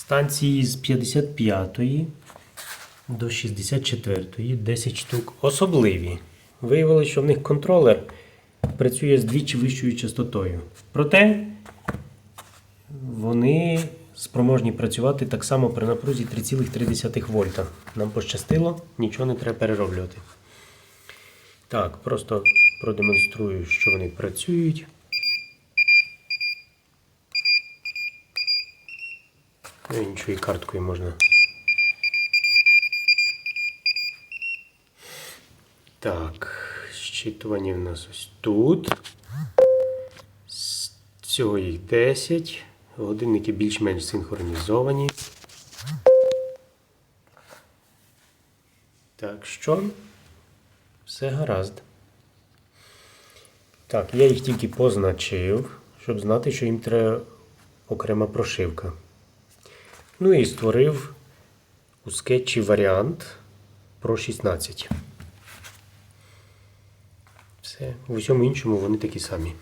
станції з 55 до 64, 10 штук особливі. Виявилося, що в них контролер працює з двічі вищою частотою. Проте вони спроможні працювати так само при напрузі 3,3 вольта. Нам пощастило, нічого не треба перероблювати. Так, просто продемонструю, що вони працюють. Ну, Іншою карткою можна. Так, щитування в нас ось тут. З Всього їх 10. Годинники більш-менш синхронізовані. Так що, все гаразд. Так, я їх тільки позначив, щоб знати, що їм треба окрема прошивка. Ну і створив у скетчі варіант про 16. Все, в усьому іншому вони такі самі.